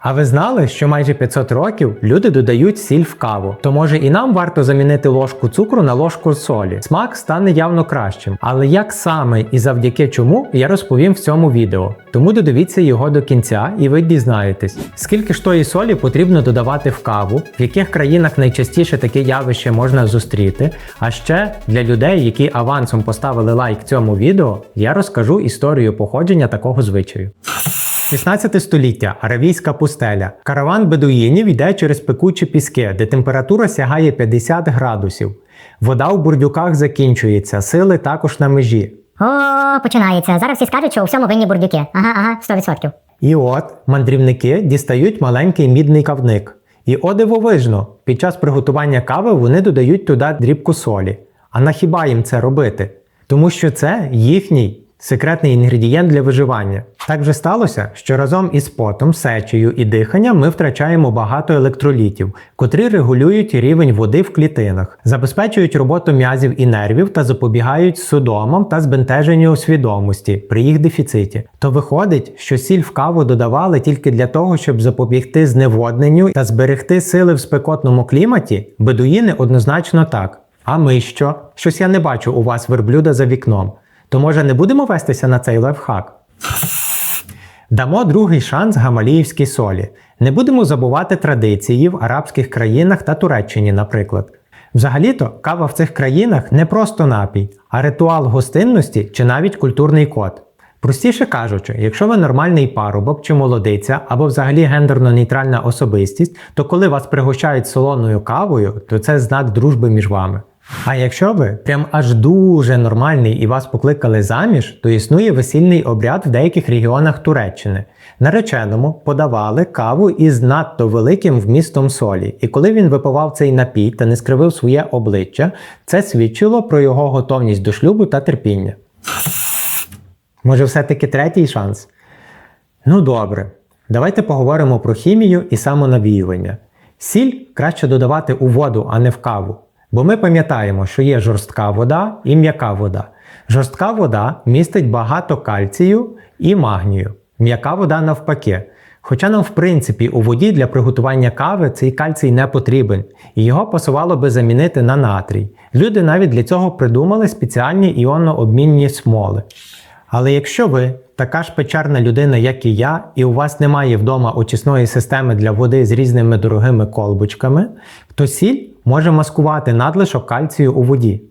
А ви знали, що майже 500 років люди додають сіль в каву? То може і нам варто замінити ложку цукру на ложку солі. Смак стане явно кращим. Але як саме і завдяки чому, я розповім в цьому відео. Тому додивіться його до кінця і ви дізнаєтесь, скільки ж тої солі потрібно додавати в каву, в яких країнах найчастіше таке явище можна зустріти. А ще для людей, які авансом поставили лайк цьому відео, я розкажу історію походження такого звичаю. 16 століття Аравійська пустеля. Караван бедуїнів йде через пекучі піски, де температура сягає 50 градусів. Вода у бурдюках закінчується, сили також на межі. О, починається. Зараз всі скажуть, що у всьому винні бурдюки. Ага, ага, 100%. І от мандрівники дістають маленький мідний кавник. І о дивовижно, під час приготування кави вони додають туди дрібку солі. А на хіба їм це робити? Тому що це їхній секретний інгредієнт для виживання. Так вже сталося, що разом із потом, сечею і диханням ми втрачаємо багато електролітів, котрі регулюють рівень води в клітинах, забезпечують роботу м'язів і нервів та запобігають судомам та збентеженню свідомості при їх дефіциті. То виходить, що сіль в каву додавали тільки для того, щоб запобігти зневодненню та зберегти сили в спекотному кліматі? Бедуїни однозначно так. А ми що? Щось я не бачу у вас верблюда за вікном. То може не будемо вестися на цей лайфхак? Дамо другий шанс гамаліївській солі. Не будемо забувати традиції в арабських країнах та Туреччині, наприклад. Взагалі-то кава в цих країнах не просто напій, а ритуал гостинності чи навіть культурний код. Простіше кажучи, якщо ви нормальний парубок чи молодиця, або взагалі гендерно-нейтральна особистість, то коли вас пригощають солоною кавою, то це знак дружби між вами. А якщо ви прям аж дуже нормальний і вас покликали заміж, то існує весільний обряд в деяких регіонах Туреччини. Нареченому подавали каву із надто великим вмістом солі, і коли він випивав цей напій та не скривив своє обличчя, це свідчило про його готовність до шлюбу та терпіння. Може, все-таки третій шанс? Ну добре, давайте поговоримо про хімію і самонавіювання. Сіль краще додавати у воду, а не в каву. Бо ми пам'ятаємо, що є жорстка вода і м'яка вода. Жорстка вода містить багато кальцію і магнію. М'яка вода навпаки. Хоча нам, в принципі, у воді для приготування кави цей кальцій не потрібен, і його пасувало би замінити на натрій. Люди навіть для цього придумали спеціальні іонно-обмінні смоли. Але якщо ви така ж печерна людина, як і я, і у вас немає вдома очисної системи для води з різними дорогими колбочками, то сіль може маскувати надлишок кальцію у воді.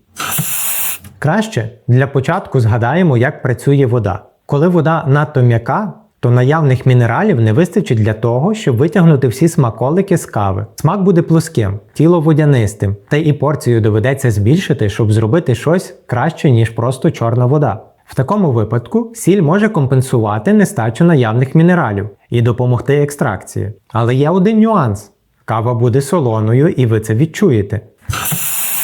Краще для початку згадаємо, як працює вода. Коли вода надто м'яка, то наявних мінералів не вистачить для того, щоб витягнути всі смаколики з кави. Смак буде плоским, тіло водянистим, та і порцію доведеться збільшити, щоб зробити щось краще, ніж просто чорна вода. В такому випадку сіль може компенсувати нестачу наявних мінералів і допомогти екстракції. Але є один нюанс: кава буде солоною, і ви це відчуєте.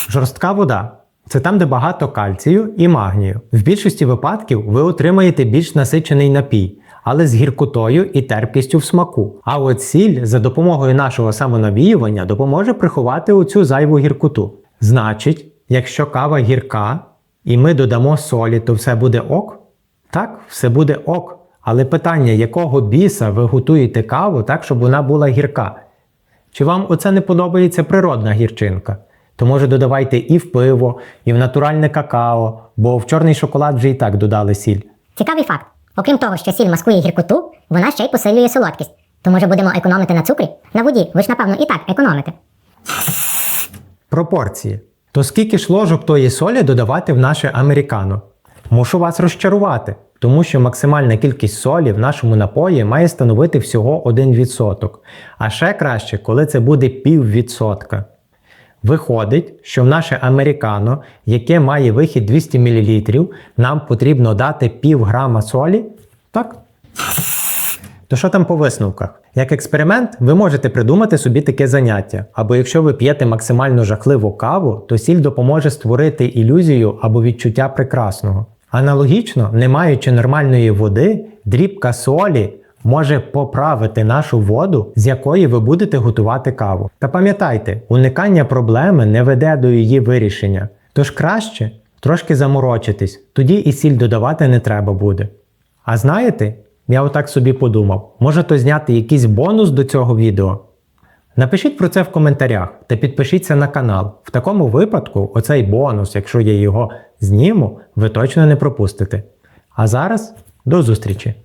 Жорстка вода це там, де багато кальцію і магнію. В більшості випадків ви отримаєте більш насичений напій, але з гіркотою і терпкістю в смаку. А от сіль за допомогою нашого самонавіювання допоможе приховати оцю зайву гіркоту. Значить, якщо кава гірка і ми додамо солі, то все буде ок? Так, все буде ок. Але питання, якого біса ви готуєте каву так, щоб вона була гірка? Чи вам оце не подобається природна гірчинка? То може додавайте і в пиво, і в натуральне какао, бо в чорний шоколад вже і так додали сіль. Цікавий факт. Окрім того, що сіль маскує гіркоту, вона ще й посилює солодкість. То може будемо економити на цукрі? На воді, ви ж напевно і так економите. Пропорції. То скільки ж ложок тої солі додавати в наше американо? Мушу вас розчарувати, тому що максимальна кількість солі в нашому напої має становити всього 1%. А ще краще, коли це буде піввідсотка. Виходить, що в наше американо, яке має вихід 200 мл, нам потрібно дати пів грама солі? Так? То що там по висновках? Як експеримент, ви можете придумати собі таке заняття. Або якщо ви п'єте максимально жахливу каву, то сіль допоможе створити ілюзію або відчуття прекрасного. Аналогічно, не маючи нормальної води, дрібка солі може поправити нашу воду, з якої ви будете готувати каву. Та пам'ятайте, уникання проблеми не веде до її вирішення. Тож краще трошки заморочитись, тоді і сіль додавати не треба буде. А знаєте, Я отак собі подумав, може то зняти якийсь бонус до цього відео? Напишіть про це в коментарях та підпишіться на канал. В такому випадку, оцей бонус, якщо я його зніму, ви точно не пропустите. А зараз до зустрічі!